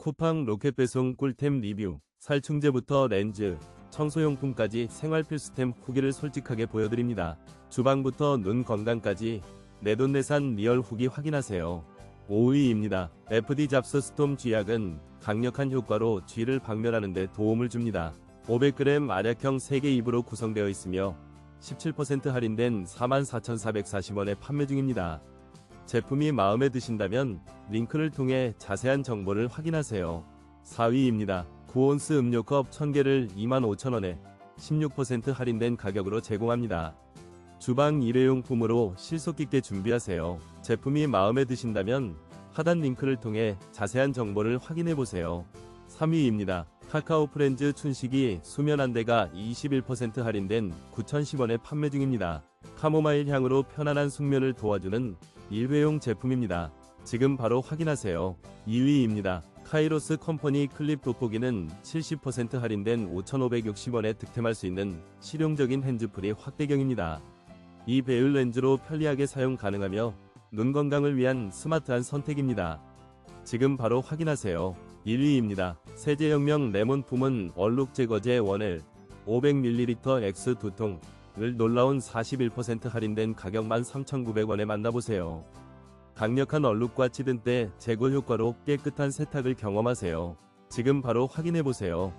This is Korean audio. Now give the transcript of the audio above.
쿠팡 로켓 배송 꿀템 리뷰, 살충제부터 렌즈, 청소용품까지 생활 필수템 후기를 솔직하게 보여드립니다. 주방부터 눈 건강까지 내돈내산 리얼 후기 확인하세요. 5위입니다. FD 잡스 스톰 쥐약은 강력한 효과로 쥐를 박멸하는 데 도움을 줍니다. 500g 알약형 3개 입으로 구성되어 있으며 17% 할인된 44,440원에 판매 중입니다. 제품이 마음에 드신다면 링크를 통해 자세한 정보를 확인하세요. 4위입니다. 구온스 음료컵 1000개를 25,000원에 16% 할인된 가격으로 제공합니다. 주방 일회용품으로 실속 있게 준비하세요. 제품이 마음에 드신다면 하단 링크를 통해 자세한 정보를 확인해 보세요. 3위입니다. 카카오 프렌즈 춘식이 수면 안대가 21% 할인된 9,010원에 판매 중입니다. 카모마일 향으로 편안한 숙면을 도와주는 일회용 제품입니다. 지금 바로 확인하세요. 2위입니다. 카이로스 컴퍼니 클립 돋보기는 70% 할인된 5,560원에 득템할 수 있는 실용적인 핸즈프리 확대경입니다. 이 배율 렌즈로 편리하게 사용 가능하며 눈 건강을 위한 스마트한 선택입니다. 지금 바로 확인하세요. 1위입니다. 세제혁명 레몬 품은 얼룩 제거제 원엘 500ml X 두통 을 놀라운 41% 할인된 가격 13,900원에 만나보세요. 강력한 얼룩과 찌든 때 제거 효과로 깨끗한 세탁을 경험하세요. 지금 바로 확인해보세요.